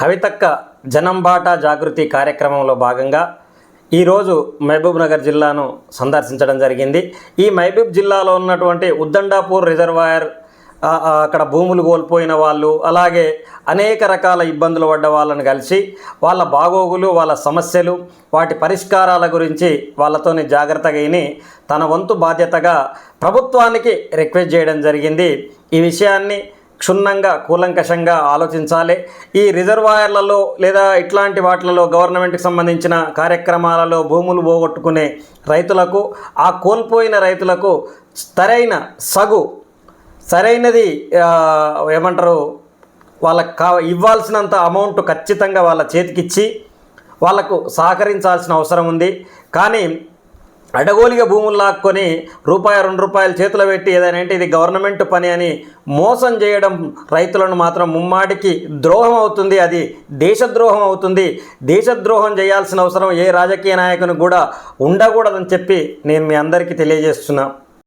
కవితక్క జనంబాట జాగృతి కార్యక్రమంలో భాగంగా ఈరోజు మహబూబ్ నగర్ జిల్లాను సందర్శించడం జరిగింది. ఈ మహబూబ్ జిల్లాలో ఉన్నటువంటి ఉద్దండాపూర్ రిజర్వాయర్ అక్కడ భూములు కోల్పోయిన వాళ్ళు అలాగే అనేక రకాల ఇబ్బందులు పడ్డ వాళ్ళని కలిసి వాళ్ళ బాగోగులు వాళ్ళ సమస్యలు వాటి పరిష్కారాల గురించి వాళ్ళతోని జాగ్రత్తగా విని తన వంతు బాధ్యతగా ప్రభుత్వానికి రిక్వెస్ట్ చేయడం జరిగింది. ఈ విషయాన్ని క్షుణ్ణంగా కూలంకషంగా ఆలోచించాలి. ఈ రిజర్వాయర్లలో లేదా ఇట్లాంటి వాటిలలో గవర్నమెంట్కి సంబంధించిన కార్యక్రమాలలో భూములు పోగొట్టుకునే రైతులకు ఆ కోల్పోయిన రైతులకు సరైన సగు సరైనది ఏమంటారు వాళ్ళకి కా ఇవ్వాల్సినంత అమౌంట్ ఖచ్చితంగా వాళ్ళ చేతికిచ్చి వాళ్ళకు సహకరించాల్సిన అవసరం ఉంది. కానీ అడగోలిగా భూములు లాక్కొని రూపాయి రెండు రూపాయలు చేతిలో పెట్టి ఏదైనా అంటే ఇది గవర్నమెంట్ పని అని మోసం చేయడం రైతులను మాత్రం ముమ్మాటికి ద్రోహం అవుతుంది. అది దేశద్రోహం అవుతుంది. దేశద్రోహం చేయాల్సిన అవసరం ఏ రాజకీయ నాయకుని కూడా ఉండకూడదని చెప్పి నేను మీ అందరికీ తెలియజేస్తున్నాను